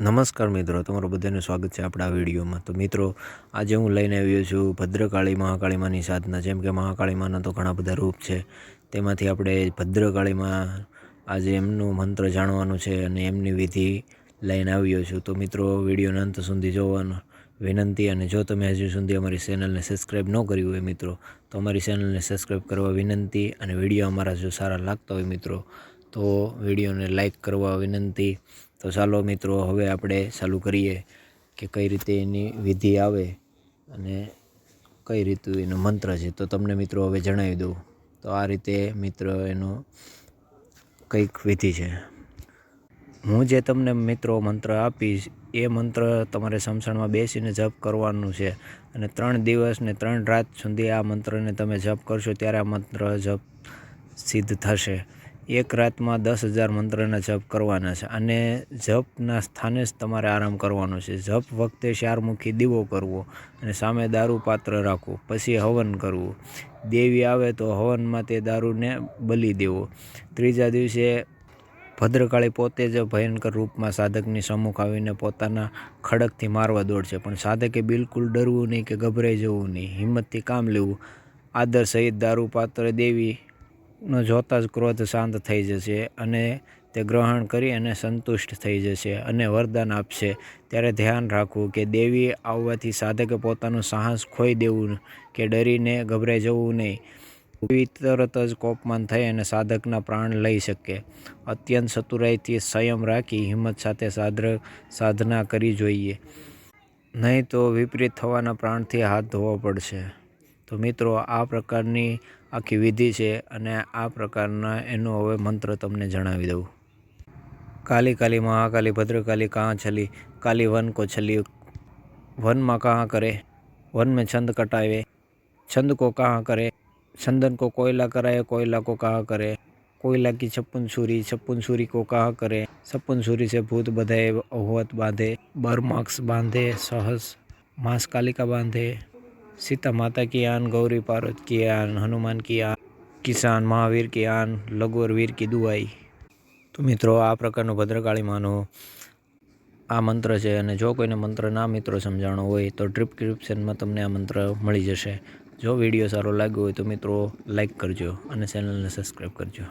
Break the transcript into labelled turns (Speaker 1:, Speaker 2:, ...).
Speaker 1: નમસ્કાર મિત્રો, તમારું બધાનું સ્વાગત છે આપણા વિડીયોમાં. તો મિત્રો, આજે હું લઈને આવ્યો છું ભદ્રકાળી મહાકાળીમાની સાધના. જેમ કે મહાકાળીમાના તો ઘણા બધા રૂપ છે. તેમાંથી આપણે ભદ્રકાળીમાં આજે એમનું મંત્ર જાણવાનું છે અને એમની વિધિ લઈને આવ્યો છું. તો મિત્રો, વિડીયોના અંત સુધી જોવાનો વિનંતી અને જો તમે હજુ સુધી અમારી ચેનલને સબસ્ક્રાઈબ ન કરી હોય મિત્રો, તો અમારી ચેનલને સબસ્ક્રાઈબ કરવા વિનંતી અને વીડિયો અમારા જો સારા લાગતા હોય મિત્રો તો વિડીયોને લાઈક કરવા વિનંતી. તો ચાલો મિત્રો, હવે આપણે ચાલુ કરીએ કે કઈ રીતે એની વિધિ આવે અને કઈ રીતનું એનો મંત્ર છે. તો તમને મિત્રો હવે જણાવી દઉં. તો આ રીતે મિત્ર એનો કંઈક વિધિ છે. હું જે તમને મિત્રો મંત્ર આપીશ, એ મંત્ર તમારે સમસણમાં બેસીને જપ કરવાનું છે અને ત્રણ દિવસ ને ત્રણ રાત સુધી આ મંત્રને તમે જપ કરશો ત્યારે આ મંત્ર જપ સિદ્ધ થશે. એક રાતમાં દસ હજાર મંત્રના જપ કરવાના છે. અને જપના સ્થાને જ તમારે આરામ કરવાનો છે. જપ વખતે ચારમુખી દીવો કરવો અને સામે દારૂ પાત્ર રાખવું, પછી હવન કરવું. દેવી આવે તો હવનમાં તે દારૂને બલી દેવો. ત્રીજા દિવસે ભદ્રકાળી પોતે જ ભયંકર રૂપમાં સાધકની સમ્મુખ આવીને પોતાના ખડકથી મારવા દોડશે. પણ સાધકે બિલકુલ ડરવું નહીં કે ગભરાઈ જવું નહીં. હિંમતથી કામ લેવું. આદર સહિત દારૂ પાત્ર દેવી જોતાં જ ક્રોધ શાંત થઈ જશે અને તે ગ્રહણ કરી અને સંતુષ્ટ થઈ જશે અને વરદાન આપશે. ત્યારે ધ્યાન રાખવું કે દેવી આવવાથી સાધકે પોતાનું સાહસ ખોઈ દેવું કે ડરીને ગભરાઈ જવું નહીં. દેવી તરત જ કોપમાન થઈ અને સાધકના પ્રાણ લઈ શકે. અત્યંત ચતુરાઈથી સંયમ રાખી હિંમત સાથે સાધ્ર સાધના કરી જોઈએ. નહીં તો વિપરીત થવાના પ્રાણથી હાથ ધોવો પડશે. તો મિત્રો આ પ્રકારની આખી વિધિ છે અને આ પ્રકારના એનું હવે મંત્ર તમને જણાવી દઉં કાલી કાલી મહાકાલી ભદ્રકાલી કાં છલી કાલી વન કો છલી વનમાં કાં કરે वन में छंद कटावे छंद को कहाँ करे चंदन को कोयला कराए कोयला को कहाँ करे कोयला की छप्पन सूरी छप्पन सूरी को कहाँ करे छप्पन सूरी से भूत बधाए अहोत बांधे बर मार्क्स बांधे सहस मांस कालिका बांधे सीता माता की आन गौरी पार्वत की आन हनुमान की आन કિસાન મહાવીર की आन લગોર વીર की દુઆઈ તો મિત્રો આ પ્રકારનું ભદ્રકાળીમાંનો આ મંત્ર છે અને જો કોઈને મંત્ર ના મિત્રો સમજાણો હોય તો ડિસ્ક્રિપ્શનમાં તમને આ મંત્ર મળી જશે જો વિડીયો સારો લાગ્યો હોય તો મિત્રો લાઈક કરજો અને ચેનલને સબસ્ક્રાઈબ કરજો